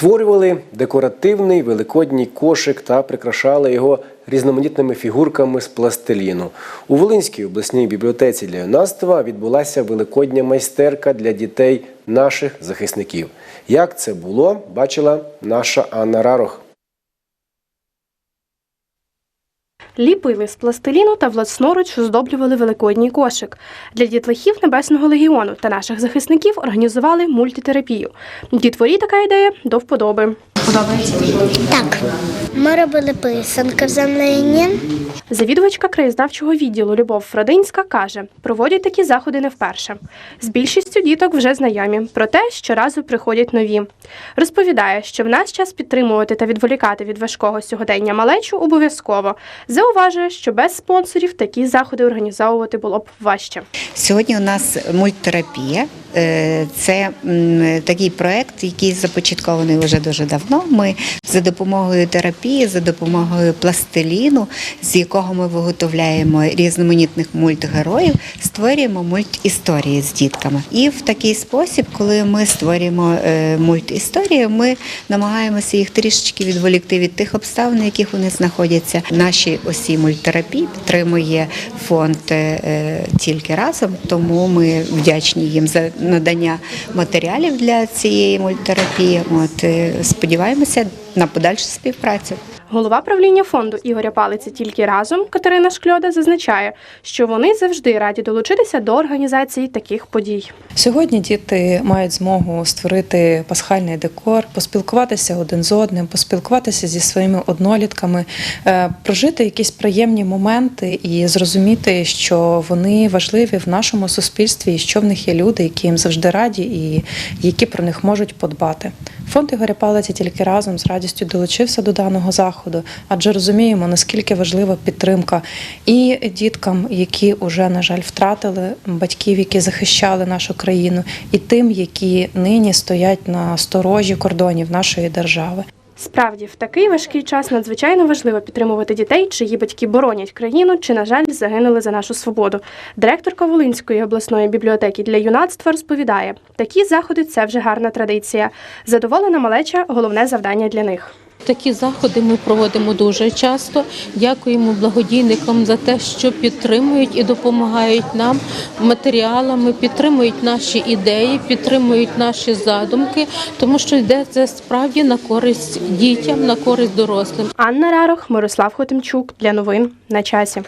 Створювали декоративний великодній кошик та прикрашали його різноманітними фігурками з пластиліну. У Волинській обласній бібліотеці для юнацтва відбулася великодня майстерка для дітей наших захисників. Як це було, бачила наша Анна Рарох. Ліпили з пластиліну та власноруч оздоблювали великодній кошик. Для дітлахів Небесного легіону та наших захисників організували мультитерапію. Дітворі така ідея до вподоби. Так, ми робили писанки в землині. Завідувачка краєзнавчого відділу Любов Фродинська каже, проводять такі заходи не вперше. З більшістю діток вже знайомі, проте щоразу приходять нові. Розповідає, що в наш час підтримувати та відволікати від важкого сьогодення малечу обов'язково. Зауважує, що без спонсорів такі заходи організовувати було б важче. Сьогодні у нас мульттерапія. Е, Це такий проект, який започаткований вже дуже давно. Ми за допомогою терапії, за допомогою пластиліну, з якого ми виготовляємо різноманітних мультгероїв, створюємо мультісторії з дітками. І в такий спосіб, коли ми створюємо е, мультісторії, ми намагаємося їх трішечки відволікти від тих обставин, в яких вони знаходяться. Наші осі мульттерапії підтримує фонд е, тільки разом, тому ми вдячні їм за надання матеріалів для цієї мульттерапії. От е, сподіваємося на подальшу співпрацю. Голова правління фонду Ігоря Палиці тільки разом Катерина Шкльода зазначає, що вони завжди раді долучитися до організації таких подій. Сьогодні діти мають змогу створити пасхальний декор, поспілкуватися один з одним, поспілкуватися зі своїми однолітками, е, прожити якісь приємні моменти і зрозуміти, що вони важливі в нашому суспільстві, і що в них є люди, які їм завжди раді і які про них можуть подбати. Фонд Ігоря Палиці тільки разом з радістю долучився до даного заходу, адже розуміємо, наскільки важлива підтримка і діткам, які вже, на жаль, втратили батьків, які захищали нашу країну, і тим, які нині стоять на сторожі кордонів нашої держави. Справді, в такий важкий час надзвичайно важливо підтримувати дітей, чиї батьки боронять країну чи, на жаль, загинули за нашу свободу. Директорка Волинської обласної бібліотеки для юнацтва розповідає, такі заходи це вже гарна традиція. Задоволена малеча головне завдання для них. Такі заходи ми проводимо дуже часто. Дякуємо благодійникам за те, що підтримують і допомагають нам матеріалами, підтримують наші ідеї, підтримують наші задумки, тому що йде це справді на користь дітям, на користь дорослим. Анна Рарох, Мирослав Хотимчук для новин на часі.